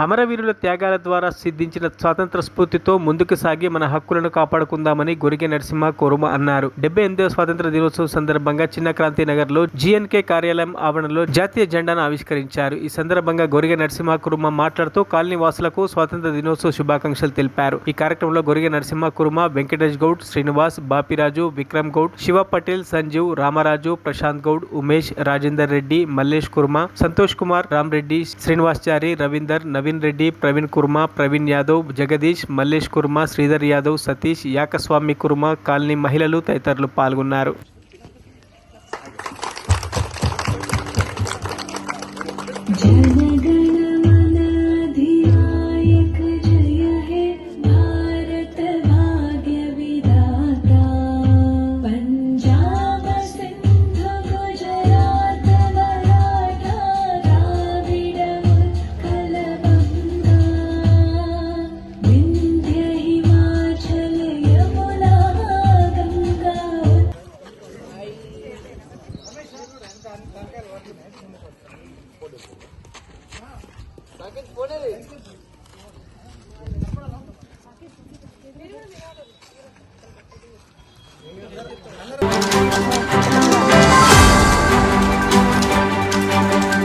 అమరవీరుల త్యాగాల ద్వారా సిద్ధించిన స్వాతంత్ర స్ఫూర్తితో ముందుకు సాగి మన హక్కులను కాపాడుకుందామని గురిగే నరసింహ కురుమ అన్నారు. డెబ్బై ఎనిమిదవ స్వాతంత్ర దినోత్సవం సందర్భంగా చిన్న క్రాంతి నగర్లో జీఎన్కే కార్యాలయం ఆవరణలో జాతీయ జెండాను ఆవిష్కరించారు. ఈ సందర్భంగా గొరిగే నరసింహ కురుమ మాట్లాడుతూ కాలనీ వాసులకు స్వాతంత్ర దినోత్సవ శుభాకాంక్షలు తెలిపారు. ఈ కార్యక్రమంలో గొరిగే నరసింహ కురుమ వెంకటేష్ గౌడ్ శ్రీనివాస్ బాపిరాజు విక్రమ్ గౌడ్ శివ పటేల్ సంజీవ్ రామరాజు ప్రశాంత్ గౌడ్ ఉమేష్ రాజేందర్ రెడ్డి మల్లేష్ కుర్మ సంతోష్ కుమార్ రామ్ రెడ్డి శ్రీనివాస్చారి రవీందర్ నవీన్ రెడ్డి ప్రవీణ్ కుర్మ ప్రవీణ్ యాదవ్ జగదీష్ మల్లేష్ కుర్మ శ్రీధర్ యాదవ్ సతీష్ యాకస్వామి కుర్మ కాలనీ మహిళలు తదితరులు పాల్గొన్నారు. జన back and forth.